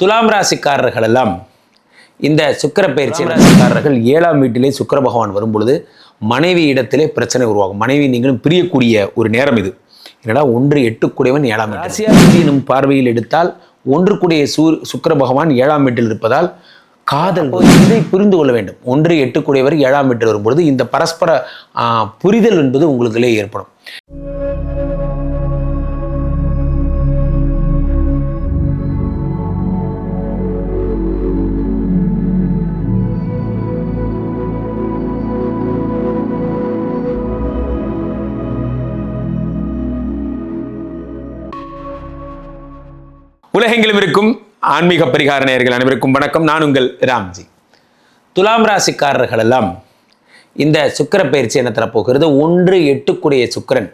துலாம் ராசிக்காரர்கள் எல்லாம் இந்த சுக்கிர பயிற்சி ராசிக்காரர்கள் ஏழாம் வீட்டிலே சுக்கிர பகவான் வரும் பொழுது மனைவி இடத்திலே பிரச்சனை உருவாகும். மனைவி நீங்களும் பிரியக்கூடிய ஒரு நேரம் இது. என்னடா ஒன்று எட்டுக்குடையவன் ஏழாம் வீட்டு ராசியாதிபதி எனும் பார்வையில் எடுத்தால் ஒன்றுக்குடைய சூ சுக்கிர பகவான் ஏழாம் வீட்டில் இருப்பதால் காதல் இதை புரிந்து கொள்ள வேண்டும். ஒன்று எட்டுக்குடையவர் ஏழாம் வீட்டில் வரும்பொழுது இந்த பரஸ்பர புரிதல் என்பது உங்களுக்குள்ளே ஏற்படும். உலகெங்கிலும் இருக்கும் ஆன்மீக பரிகார நேயர்கள் அனைவருக்கும் வணக்கம். நான் உங்கள் ராம்ஜி. துலாம் ராசிக்காரர்கள் எல்லாம் இந்த சுக்கிர பயிற்சி என்ன தரப்போகிறது? ஒன்று எட்டுக்குடைய சுக்கிரன்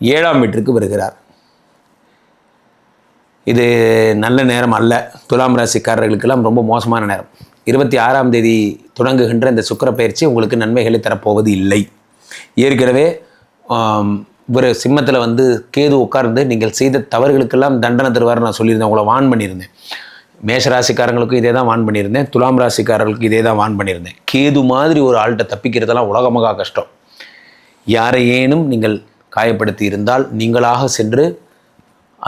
ஏழாம் வீட்டிற்கு வருகிறார். இது நல்ல நேரம் அல்ல. துலாம் ராசிக்காரர்களுக்கெல்லாம் ரொம்ப மோசமான நேரம். இருபத்தி ஆறாம் தேதி தொடங்குகின்ற இந்த சுக்கர பயிற்சி உங்களுக்கு நன்மைகளை தரப்போவது இல்லை. ஏற்கனவே இவர் சிம்மத்தில் வந்து கேது உட்கார்ந்து நீங்கள் செய்த தவறுகளுக்கெல்லாம் தண்டனை தருவார் நான் சொல்லியிருந்தேன். உங்களை வான் பண்ணியிருந்தேன். மேஷ ராசிக்காரங்களுக்கும் இதே தான் வான் பண்ணியிருந்தேன். துலாம் ராசிக்காரர்களுக்கு இதே தான் வான் பண்ணியிருந்தேன். கேது மாதிரி ஒரு ஆள்கிட்ட தப்பிக்கிறதெல்லாம் உலகமாக கஷ்டம். யாரையேனும் நீங்கள் காயப்படுத்தி இருந்தால் நீங்களாக சென்று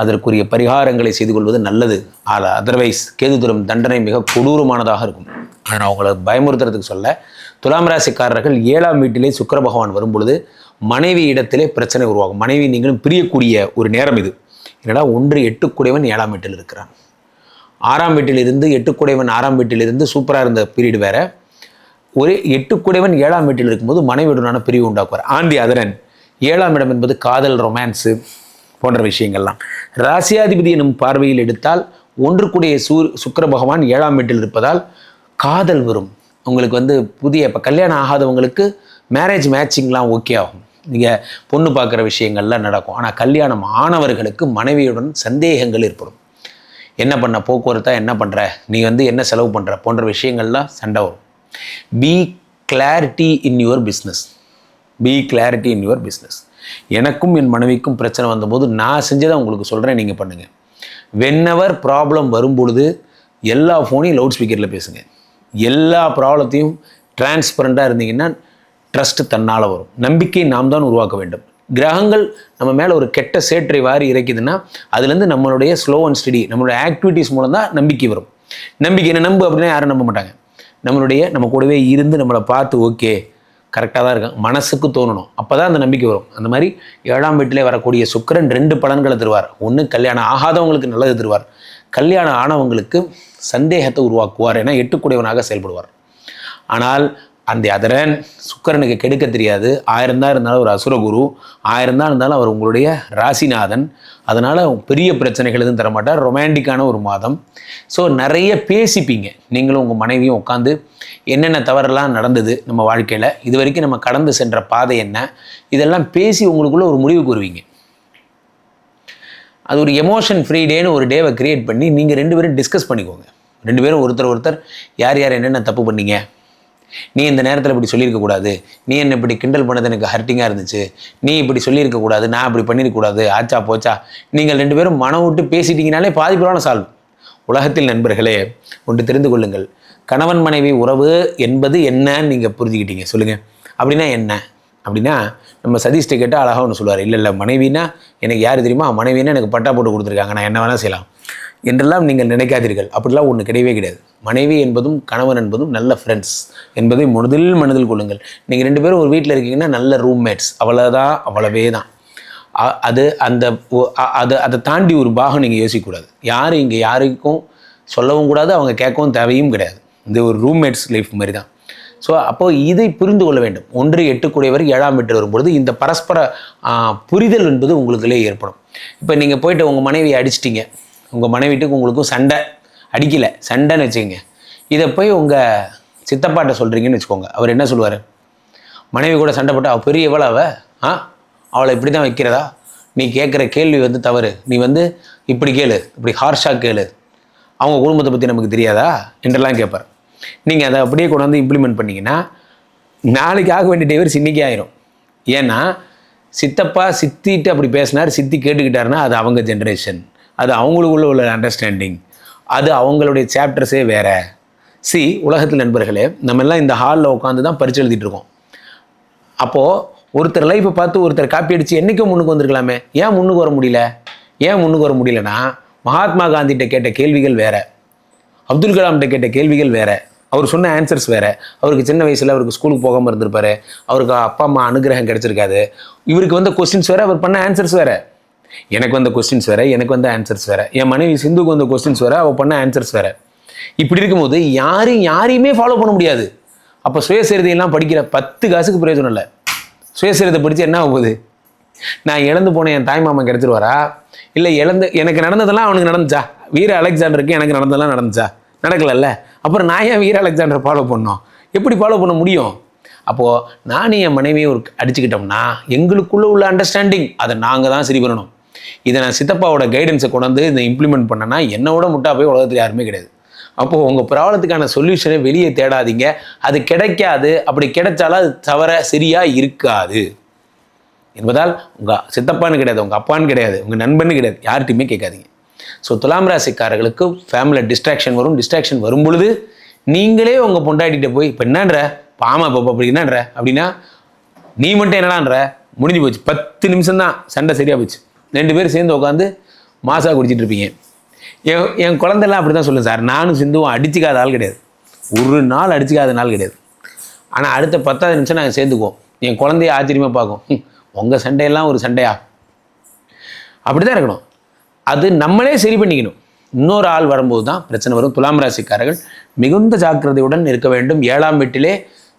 அதற்குரிய பரிகாரங்களை செய்து கொள்வது நல்லது. ஆல அதர்வைஸ் கேது தரும் தண்டனை மிக கொடூரமானதாக இருக்கும். அதை நான் உங்களை பயமுறுத்துறதுக்கு சொல்ல துலாம் ராசிக்காரர்கள் ஏழாம் வீட்டிலே சுக்கர பகவான் வரும்பொழுது மனைவி இடத்திலே பிரச்சனை உருவாகும். மனைவி நீங்களும் பிரியக்கூடிய ஒரு நேரம் இது. என்னடா ஒன்று எட்டுக்குடையவன் ஏழாம் வீட்டில் இருக்கிறான். ஆறாம் வீட்டிலிருந்து எட்டுக்குடையவன் ஆறாம் வீட்டிலிருந்து சூப்பராக இருந்த பீரியட் வேற. ஒரே எட்டுக்குடையவன் ஏழாம் வீட்டில் இருக்கும்போது மனைவியுடனான பிரிவு உண்டாக்குவார். ஆந்தி அதரன். ஏழாம் இடம் என்பது காதல் ரொமான்ஸு போன்ற விஷயங்கள்லாம். ராசியாதிபதி எனும் பார்வையில் எடுத்தால் ஒன்றுக்குடைய சூ சுக்கர பகவான் ஏழாம் வீட்டில் இருப்பதால் காதல் வரும். உங்களுக்கு வந்து புதிய இப்போ கல்யாணம் ஆகாதவங்களுக்கு மேரேஜ் மேட்சிங்லாம் ஓகே ஆகும். நீங்கள் பொண்ணு பார்க்குற விஷயங்கள்லாம் நடக்கும். ஆனால் கல்யாணம் ஆனவர்களுக்கு மனைவியுடன் சந்தேகங்கள் ஏற்படும். என்ன பண்ண? போக்குவரத்தாக என்ன பண்ணுற நீ வந்து என்ன செலவு பண்ணுற போன்ற விஷயங்கள்லாம் சண்டை வரும். Be clarity in your business be clarity in your business எனக்கும் என் மனைவிக்கும் பிரச்சனை வந்தபோது நான் செஞ்சதை உங்களுக்கு சொல்கிறேன் நீங்கள் பண்ணுங்கள் வென்னவர் ப்ராப்ளம் வரும்பொழுது எல்லா ஃபோனையும் லவுட் ஸ்பீக்கரில் பேசுங்க. எல்லா ப்ராப்ளத்தையும் டிரான்ஸ்பரண்ட்டாக இருந்தீங்கன்னா ட்ரஸ்ட் தன்னால் வரும். நம்பிக்கை நாம் தான் உருவாக்க வேண்டும். கிரகங்கள் நம்ம மேலே ஒரு கெட்ட சேற்றை வாரி இறைக்குதுன்னா அதுலேருந்து நம்மளுடைய ஸ்லோ அண்ட் ஸ்டடி நம்மளுடைய ஆக்டிவிட்டீஸ் மூலம் தான் நம்பிக்கை வரும். நம்பிக்கை என்ன நம்பு அப்படின்னா யாரும் நம்ப மாட்டாங்க. நம்மளுடைய நம்ம கூடவே இருந்து நம்மளை பார்த்து ஓகே கரெக்டாக தான் இருக்காங்க மனசுக்கு தோணணும். அப்போ தான் அந்த நம்பிக்கை வரும். அந்த மாதிரி ஏழாம் வீட்டிலே வரக்கூடிய சுக்கரன் ரெண்டு பலன்களை தருவார். ஒன்று கல்யாணம் ஆகாதவங்களுக்கு நல்லது தருவார். கல்யாணம் ஆனவங்களுக்கு சந்தேகத்தை உருவாக்குவார். ஏன்னா எட்டுக்குடையவனாக செயல்படுவார். ஆனால் அந்த அதரன் சுக்கரனுக்கு கெடுக்க தெரியாது. ஆயிரம் தான் இருந்தாலும் ஒரு அசுரகுரு ஆயிரம் தான் இருந்தாலும் அவர் உங்களுடைய ராசிநாதன். அதனால் பெரிய பிரச்சனைகள் எதுவும் தரமாட்டார். ரொமான்டிக்கான ஒரு மாதம். ஸோ நிறைய பேசிப்பீங்க. நீங்களும் உங்கள் மனைவியும் உட்காந்து என்னென்ன தவறெல்லாம் நடந்தது நம்ம வாழ்க்கையில் இது வரைக்கும் நம்ம கடந்து சென்ற பாதை என்ன? இதெல்லாம் பேசி உங்களுக்குள்ளே ஒரு முடிவு கூறுவீங்க. அது ஒரு எமோஷன் ஃப்ரீ டேன்னு ஒரு டேவை கிரியேட் பண்ணி நீங்கள் ரெண்டு பேரும் டிஸ்கஸ் பண்ணிக்கோங்க. ரெண்டு பேரும் ஒருத்தர் ஒருத்தர் யார் யார் என்னென்ன தப்பு பண்ணீங்க? நீ இந்த நேரத்தில் இப்படி சொல்லியிருக்கக்கூடாது நீ என்ன இப்படி கிண்டல் பண்ணது எனக்கு ஹர்ட்டிங்காக இருந்துச்சு. நீ இப்படி சொல்லியிருக்கக்கூடாது நான் இப்படி பண்ணியிருக்கக்கூடாது ஆச்சா போச்சா? நீங்கள் ரெண்டு பேரும் மனம் விட்டு பேசிட்டீங்கனாலே பாதிப்புறான சால்வ். உலகத்தில் நண்பர்களே ஒன்று தெரிந்து கொள்ளுங்கள். கணவன் மனைவி உறவு என்பது என்னன்னு நீங்கள் புரிஞ்சுக்கிட்டீங்க. சொல்லுங்கள் அப்படின்னா என்ன? அப்படின்னா நம்ம சதீஷ்டை கேட்டால் அழகாக ஒன்று சொல்லுவார். இல்லை இல்லை மனைவினா எனக்கு யார் தெரியுமா? மனைவினா எனக்கு பட்டா போட்டு கொடுத்துருக்காங்க. நான் என்ன வேணால் செய்யலாம். என்றெல்லாம் நீங்கள் நினைக்காதீர்கள். அப்படிலாம் ஒன்று கிடையவே கிடையாது. மனைவி என்பதும் கணவன் என்பதும் நல்ல ஃப்ரெண்ட்ஸ் என்பதை முதல் மனதில் கொள்ளுங்கள். நீங்கள் ரெண்டு பேரும் ஒரு வீட்டில் இருக்கீங்கன்னா நல்ல ரூம்மேட்ஸ் அவ்வளோதான் அவ்வளவே தான் அது அந்த ஒ- அ- அது அதை தாண்டி ஒரு பாகம் நீங்கள் யோசிக்கக்கூடாது. யார் இங்கே யாருக்கும் சொல்லவும் கூடாது அவங்க கேட்கவும் தேவையும் கிடையாது. இந்த ஒரு ரூம்மேட்ஸ் லைஃப் மாதிரி தான் ஸோ அப்போது இதை புரிந்து கொள்ள வேண்டும். ஒன்று எட்டுக்குடையவர் ஏழாம் வீட்டில் வரும்பொழுது இந்த பரஸ்பர புரிதல் என்பது உங்களுக்குள்ளே ஏற்படும். இப்போ நீங்கள் போயிட்டு உங்கள் மனைவியை அடிச்சிட்டிங்க. உங்கள் மனைவிட்டுக்கு உங்களுக்கும் சண்டை அடிக்கலை. சண்டைன்னு வச்சுக்கோங்க. இதை போய் உங்கள் சித்தப்பாட்ட சொல்கிறீங்கன்னு வச்சுக்கோங்க. அவர் என்ன சொல்லுவார்? மனைவி கூட சண்டை போட்டு அவள் பெரிய எவ்வளோ அவ? ஆ? அவளை இப்படி தான் வைக்கிறதா? நீ கேட்குற கேள்வி வந்து தவறு. நீ வந்து இப்படி கேளு. இப்படி ஹார்ஷாக கேளு. அவங்க குடும்பத்தை பற்றி நமக்கு தெரியாதா? என்றெல்லாம் கேட்பார். நீங்கள் அதை அப்படியே கொண்டு வந்து இம்ப்ளிமெண்ட் பண்ணிங்கன்னா நாளைக்கு ஆக வேண்டிய டைவர்ஸ் இன்றைக்கி ஆயிரும். ஏன்னா சித்தப்பா சித்திட்டு அப்படி பேசினார் சித்தி கேட்டுக்கிட்டாருன்னா அது அவங்க ஜென்ரேஷன் அது அவங்களுக்குள்ள உள்ள அண்டர்ஸ்டாண்டிங் அது அவங்களுடைய சாப்டர்ஸே வேறு. சி உலகத்தில் நண்பர்களே நம்ம எல்லாம் இந்த ஹாலில் உட்காந்து தான் பரிச்சு எழுதிட்டுருக்கோம் அப்போது ஒருத்தர் லைஃப்பை பார்த்து ஒருத்தர் காப்பி அடித்து என்றைக்கும் முன்னுக்கு வந்திருக்கலாமே? ஏன் முன்னுக்கு வர முடியல? ஏன் முன்னுக்கு வர முடியலனா மகாத்மா காந்திகிட்ட கேட்ட கேள்விகள் வேறு. அப்துல் கலாம்கிட்ட கேட்ட கேள்விகள் வேறு. அவர் சொன்ன ஆன்சர்ஸ் வேறு. அவருக்கு சின்ன வயசில் அவருக்கு ஸ்கூலுக்கு போகாமல் இருந்திருப்பாரு. அவருக்கு அப்பா அம்மா அனுகிரகம் கிடச்சிருக்காது. இவருக்கு வந்த கொஸ்டின்ஸ் வேறு அவர் பண்ண ஆன்சர்ஸ் வேறு. எனக்கு வந்த கொஸ்டின்ஸ் வேற எனக்கு வந்த ஆன்சர்ஸ் வேற. என் மனைவி சிந்துக்கு வந்த கொஸ்டின்ஸ் வேற அவள் பண்ண ஆன்சர்ஸ் வேற. இப்படி இருக்கும்போது யாரையும் யாரையுமே ஃபாலோ பண்ண முடியாது. அப்போ சுயசரிதையெல்லாம் படிக்கிற பத்து காசுக்கு பிரயோஜனம் இல்லை. சுயசரிதை படித்து என்ன ஆகுது நான் இழந்து போன என் தாய் மாமன் கிடச்சிருவாரா? இல்லை இழந்து எனக்கு நடந்ததெல்லாம் அவனுக்கு நடந்துச்சா? வீர அலெக்சாண்டருக்கு எனக்கு நடந்ததெல்லாம் நடந்துச்சா? நடக்கலல்ல. அப்புறம் நான் ஏன் வீர அலெக்சாண்டரை ஃபாலோ பண்ணோம்? எப்படி ஃபாலோ பண்ண முடியும்? அப்போது நானும் என் மனைவியை ஒரு அடிச்சுக்கிட்டோம்னா எங்களுக்குள்ளே உள்ள அண்டர்ஸ்டாண்டிங் அதை நாங்கள் தான் சரி பண்ணணும். இதை நான் சித்தப்பாவோட கைடன்ஸை கொண்டு வந்து இதை இம்ப்ளிமெண்ட் பண்ணேன்னா என்னோட முட்டா போய் உலகத்தில் யாருமே கிடையாது. அப்போது உங்கள் ப்ராப்ளத்துக்கான சொல்யூஷனை வெளியே தேடாதீங்க. அது கிடைக்காது. அப்படி கிடைச்சாலும் அது தவற சரியாக இருக்காது. என்பதால் உங்கள் சித்தப்பான்னு கிடையாது உங்கள் அப்பான்னு கிடையாது உங்கள் நண்பன்னு கிடையாது யார்கிட்டையுமே கேட்காதீங்க. ஸோ துலாம் ராசிக்காரர்களுக்கு ஃபேமிலியில் டிஸ்ட்ராக்ஷன் வரும். டிஸ்ட்ராக்ஷன் வரும் பொழுது நீங்களே உங்கள் பொண்டாட்டிகிட்ட போய் இப்போ என்னன்ற? பாமா இப்போ அப்படி என்னன்ற? அப்படின்னா நீ மட்டும் என்னடான்ற? முடிஞ்சு போச்சு. பத்து நிமிஷம் தான் சண்டை சரியாக போச்சு. ரெண்டு பேரும் சேர்ந்து உட்காந்து மாசாக குடிச்சிட்டு இருப்பீங்க. என் என் குழந்தைலாம் அப்படி தான் சொல்லுங்கள் சார். நானும் சிந்துவும் அடிச்சுக்காத ஆள் கிடையாது. ஒரு நாள் அடிச்சுக்காத நாள் கிடையாது. ஆனால் அடுத்த பத்தாவது நிமிஷம் நாங்கள் சேர்ந்துக்குவோம். என் குழந்தைய ஆச்சரியமாக பார்க்கும். உங்கள் சண்டையெல்லாம் ஒரு சண்டையா? அப்படி தான் இருக்கணும். அது நம்மளே சரி பண்ணிக்கணும். இன்னொரு ஆள் வரும்போது தான் பிரச்சனை வரும். துலாம் ராசிக்காரர்கள் மிகுந்த ஜாக்கிரதையுடன் இருக்க வேண்டும். ஏழாம் வீட்டிலே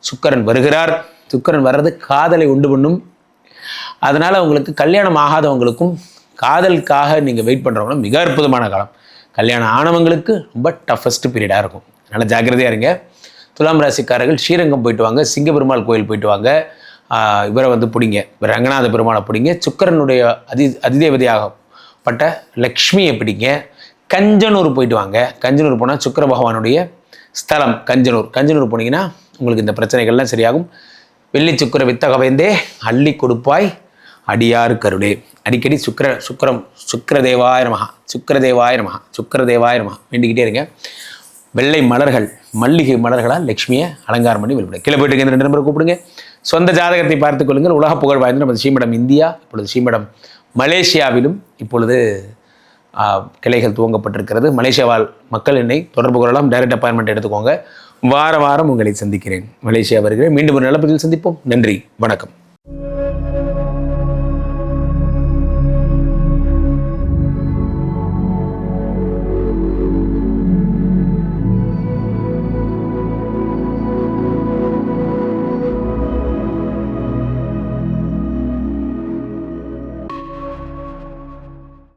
சுக்கரன் வருகிறார். சுக்கரன் வர்றது காதலை உண்டு பண்ணும் அதனால் உங்களுக்கு கல்யாணம் ஆகாதவங்களுக்கும் காதலுக்காக நீங்கள் வெயிட் பண்ணுறவங்களும் மிக அற்புதமான காலம். கல்யாணம் ஆனவங்களுக்கு ரொம்ப டஃபஸ்ட் பீரியடாக இருக்கும். அதனால் ஜாக்கிரதையாக இருங்க. துலாம் ராசிக்காரர்கள் ஸ்ரீரங்கம் போயிட்டு வாங்க. சிங்கபெருமாள் கோயில் போயிட்டு வாங்க. இவரை வந்து பிடிங்க. இவர் ரங்கநாத பெருமாளை பிடிங்க. சுக்கரனுடைய அதி அதிதேவதையாகப்பட்ட லக்ஷ்மியை பிடிங்க. கஞ்சனூர் போயிட்டு வாங்க. கஞ்சனூர் போனால் சுக்கிர பகவானுடைய ஸ்தலம் கஞ்சனூர். கஞ்சனூர் போனீங்கன்னா உங்களுக்கு இந்த பிரச்சனைகள்லாம் சரியாகும். வெள்ளி சுக்கிர வித்தகவேந்தே அள்ளி கொடுப்பாய் அடியார் கருடே. அடிக்கடி சுக்கிர சுக்கரம் சுக்கரதேவாய நமகா சுக்கரதேவாய நமகா சுக்கரதேவாய நமகா வேண்டிக்கிட்டே இருங்க. வெள்ளை மலர்கள் மல்லிகை மலர்களால் லட்சுமியை அலங்காரம் பண்ணி வெளிப்பட கீழே போயிட்டு ரெண்டு நம்பரை கூப்பிடுங்க. சொந்த ஜாதகத்தை பார்த்துக் கொள்ளுங்கள். உலக புகழ் வாய்ந்த நமது ஸ்ரீமடம் இந்தியா இப்பொழுது ஸ்ரீமடம் மலேசியாவிலும் இப்பொழுது கிளைகள் துவங்கப்பட்டிருக்கிறது. மலேசியாவால் மக்கள் என்னை தொடர்பு கொள்ளலாம். டைரக்ட் அப்பாயின்மெண்ட் எடுத்துக்கோங்க. வார வாரம் உங்களை சந்திக்கிறேன். மலேசியா வருகிறேன். மீண்டும் ஒரு நல்ல பதில் சந்திப்போம். நன்றி. வணக்கம்.